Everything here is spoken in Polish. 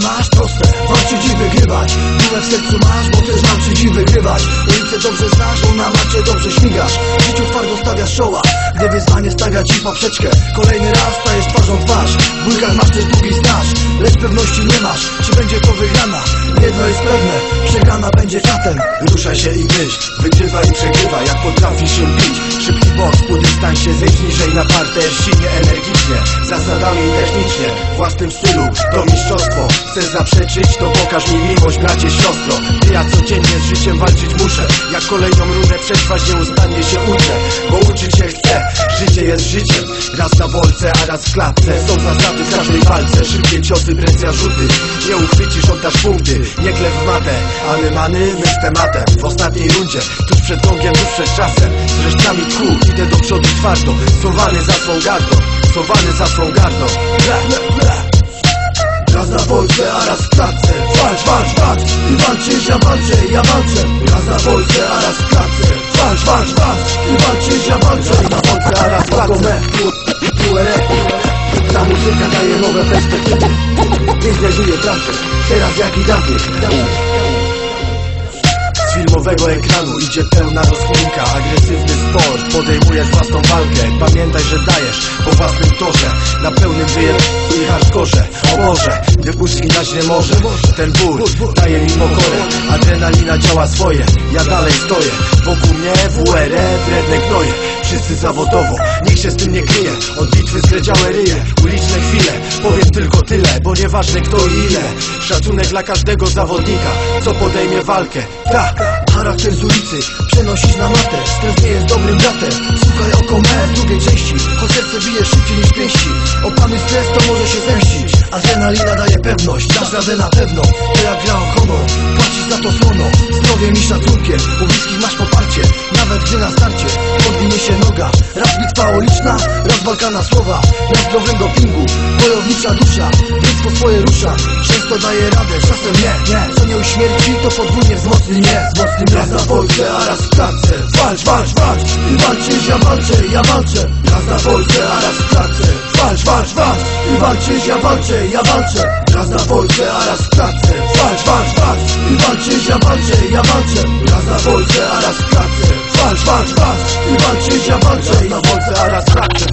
masz proste Walczyć i wygrywać Dumę w sercu masz, bo też walczyć i wygrywać Ulicę dobrze znasz, bo na macie dobrze śmigasz. W życiu twardo stawiasz czoła Gdy wyzwanie stawia ci poprzeczkę. Kolejny raz stajesz twarzą twarz. W bójkach masz też długi staż Lecz pewności nie masz, czy będzie to wygrana. Jedno jest pewne, przegrana będzie czatem Ruszaj się i myśl, wygrywa i przegrywa Jak potrafisz się bić. Szybki boks, po dystansie zejdź niżej na parter Silnie, energicznie, zasadami technicznie W własnym stylu, to mistrzostwo Chcesz zaprzeczyć, to pokaż mi miłość bracie, siostro. Ty ja codziennie z życiem walczyć muszę. Jak kolejną rundę przetrwać nieustannie się uczę Bo uczyć się chcę, życie jest życiem Raz na bolce, a raz w klatce. Są zasady w każdej walce Szybkie ciosy, presja, rzuty Nie uchwycisz, oddasz punkty Nie klep w matę, a my many, my z tematem W ostatniej rundzie, tuż przed gongiem, tuż przed czasem Z resztami tchu, idę do przodu twardo Schowany za swą gardą Schowany za swą gardą. Raz na Polsce, a raz w klatce Walcz, walcz, walcz Ty walczysz, ja walczę, ja walczę Raz na Polsce, a raz w klatce Walcz, walcz, walcz Ty walczysz, ja walczę Na Polsce, a raz w klatce Ta muzyka daje nowe perspektywy. Nie zderzyje prawdy Teraz jak i dawniej filmowego ekranu. Idzie pełna rozkminka Agresywny sport, podejmujesz własną walkę. Pamiętaj, że dajesz po własnym torze. Na pełnym wyjem i hardkorze. O Boże, wypuszki na źle może. Ten ból daje mi pokorę. Adrenalina działa swoje, ja dalej stoję. Wokół mnie WRE, wredne gnoje Wszyscy zawodowo, nikt się z tym nie kryje. Od bitwy skredziałe ryje, uliczne chwile. Powiem tylko tyle, bo nieważne kto i ile. Szacunek dla każdego zawodnika Co podejmie walkę, tak Charakter z ulicy. Przenosisz na matę Stres nie jest dobrym bratem. Słuchaj oko me drugiej części. Choć serce bije szybciej niż pięści. Opany stres to może się zemścić. Adrenalina daje pewność Dasz radę na pewno. To jak gra o honor Płacisz za to słono. Zdrowiem i szacunkiem U bliskich masz poparcie. Nawet gdy na starcie Podwinie się noga. Raz bitwa uliczna Raz walka na słowa Na zdrowym dopingu Wojownicza dusza po swoje rusza Często daje radę Czasem nie, nie. Co nie uśmierci to podwójnie wzmocni mnie Wzmocni Raz na Polsce, a raz w klatce. Walcz, walcz, walcz Ty walczysz, ja walczę, ja walczę. Raz na Polsce, a raz w klatce. Walcz, walcz, walcz Ty walczysz, ja walczę, ja walczę. Raz na Polsce, a raz w klatce. Walcz, walcz, walcz Ty walczysz, ja walczę, ja walczę. Raz na Polsce, a raz w klatce. Walcz, walcz, walcz Ty walczysz, ja walczę Na Polsce, a raz klatce